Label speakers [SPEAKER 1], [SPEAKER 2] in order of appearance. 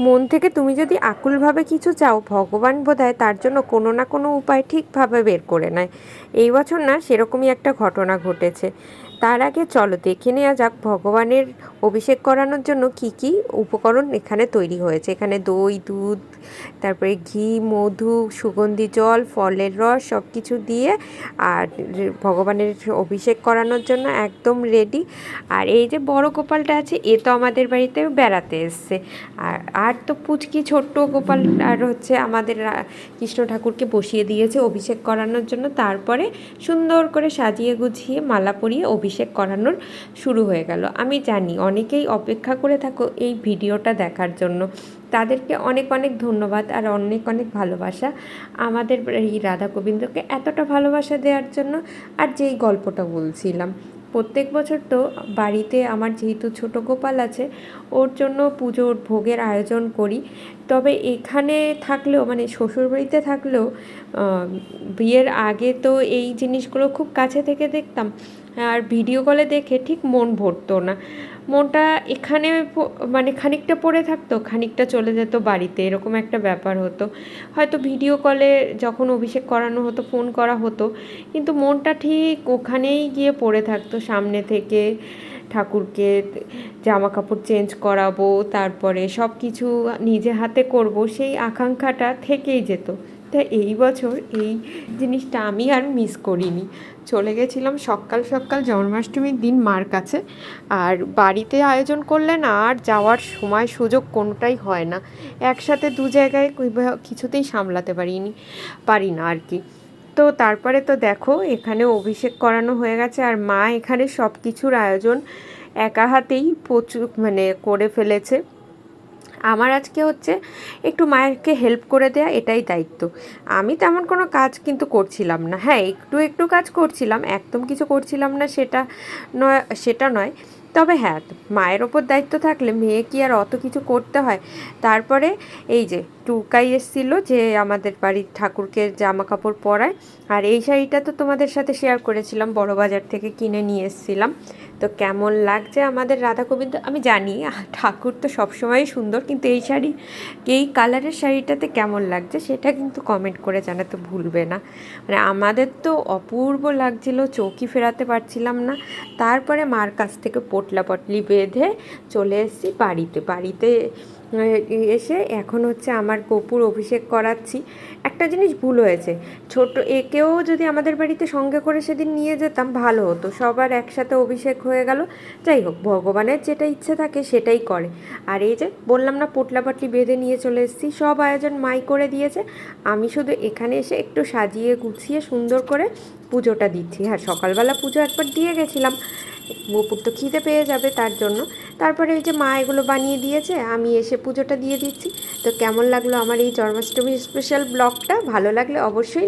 [SPEAKER 1] মন থেকে তুমি যদি আকুলভাবে কিছু চাও, ভগবান বোধহয় তার জন্য কোনো না কোনো উপায় ঠিকভাবে বের করে নেয়। এই বছর না, সেরকমই একটা ঘটনা ঘটেছে। তার আগে চলো দেখে নেওয়া যাক ভগবানের অভিষেক করানোর জন্য কি কি উপকরণ এখানে তৈরি হয়েছে। এখানে দই, দুধ, তারপরে ঘি, মধু, সুগন্ধি, জল, ফলের রস সব কিছু দিয়ে আর ভগবানের অভিষেক করানোর জন্য একদম রেডি আর এই যে বড় গোপালটা আছে, এ তো আমাদের বাড়িতে বেড়াতে এসছে। আর আর তো পুচকি ছোট্ট গোপাল আর হচ্ছে আমাদের কৃষ্ণ ঠাকুরকে বসিয়ে দিয়েছে অভিষেক করানোর জন্য। তারপরে সুন্দর করে সাজিয়ে গুছিয়ে মালা পরিয়ে অভিষেক করানোর শুরু হয়ে গেল। আমি জানি অনেকেই অপেক্ষা করে থাকো এই ভিডিওটা দেখার জন্য। তাদেরকে অনেক অনেক ধন্যবাদ আর অনেক অনেক ভালোবাসা আমাদের এই রাধা গোবিন্দকে এতটা ভালোবাসা দেওয়ার জন্য আর যেই গল্পটা বলছিলাম। প্রত্যেক বছর তো বাড়িতে আমার যেহেতু ছোট গোপাল আছে, ওর জন্য পুজোর ভোগের আয়োজন করি। তবে এখানে থাকলেও মানে শ্বশুরবাড়িতে থাকলেও বিয়ের আগে তো এই জিনিসগুলো খুব কাছে থেকে দেখতাম। আর ভিডিও কলে দেখে ঠিক মন ভরতো না। মনটা এখানে মানে খানিকটা পড়ে থাকতো, খানিকটা চলে যেত বাড়িতে, এরকম একটা ব্যাপার হতো। হয়তো ভিডিও কলে যখন অভিষেক করানো হতো, ফোন করা হতো, কিন্তু মনটা ঠিক ওখানেই গিয়ে পড়ে থাকতো, সামনে থেকে ঠাকুরকে জামা কাপড় চেঞ্জ করাবো, তারপরে সব কিছু নিজে হাতে করব, সেই আকাঙ্ক্ষাটা থেকেই যেত। তা এই বছর এই জিনিসটা আমি আর মিস করিনি। চলে গেছিলাম সকাল সকাল জন্মাষ্টমীর দিন মার কাছে। আর বাড়িতে আয়োজন করলে না আর যাওয়ার সময় সুযোগ কোনোটাই হয় না। একসাথে দু জায়গায় কিছুতেই সামলাতে পারিনি পারি না আর কি। তো তারপরে তো দেখো এখানে অভিষেক করানো হয়ে গেছে আর মা এখানে সব কিছুর আয়োজন একা হাতেই প্রচুর মানে করে ফেলেছে। আমার আজকে হচ্ছে একটু মায়েরকে হেল্প করে দেয়া, এটাই দায়িত্ব। আমি তেমন কোনো কাজ কিন্তু করছিলাম না। হ্যাঁ একটু একটু কাজ করছিলাম, একদম কিছু করছিলাম না সেটা নয় সেটা নয়। তবে হ্যাঁ মায়ের ওপর দায়িত্ব থাকলে মেয়ে কি আর অত কিছু করতে হয়? তারপরে এই যে টুকাই এসেছিল যে আমাদের বাড়ির ঠাকুরকে জামা কাপড় পরায়, আর এই শাড়িটা তো তোমাদের সাথে শেয়ার করেছিলাম বড় বাজার থেকে কিনে নিয়ে এসেছিলাম। তো কেমন লাগছে আমাদের রাধা গোবিন্দ আমি জানি, ঠাকুর তো সবসময়ই সুন্দর, কিন্তু এই শাড়ি, এই কালারের শাড়িটাতে কেমন লাগছে সেটা কিন্তু কমেন্ট করে জানাতে ভুলবে না। মানে আমাদের তো অপূর্ব লাগছিল, চৌকি ফেরাতে পারছিলাম না। তারপরে মার কাছ থেকে পটলা পটলি বেঁধে চলে এসেছি বাড়িতে। বাড়িতে এসে এখন হচ্ছে আমার কপুর অভিষেক করাচ্ছি। একটা জিনিস ভুল হয়েছে। ছোট একেও যদি আমাদের বাড়িতে সঙ্গে করে সেদিন নিয়ে যেতাম, ভালো হতো। সবার একসাথে অভিষেক হয়ে গেল। যাই হোক, ভগবানের যেটা ইচ্ছে থাকে সেটাই করে। আর এই যে বললাম না, পোটলা পাটলি বেঁধে নিয়ে চলে এসেছি। সব আয়োজন মাই করে দিয়েছে। আমি শুধু এখানে এসে একটু সাজিয়ে গুছিয়ে সুন্দর করে পুজোটা দিচ্ছি। হ্যাঁ সকালবেলা পুজো একবার দিয়ে গেছিলাম। বপুর তো খিদে পেয়ে যাবে তার জন্য। তারপরে ওই যে মা এগুলো বানিয়ে দিয়েছে, আমি এসে পুজোটা দিয়ে দিচ্ছি। তো কেমন লাগল আমার এই জন্মাষ্টমী স্পেশাল ব্লগটা ভালো লাগলে অবশ্যই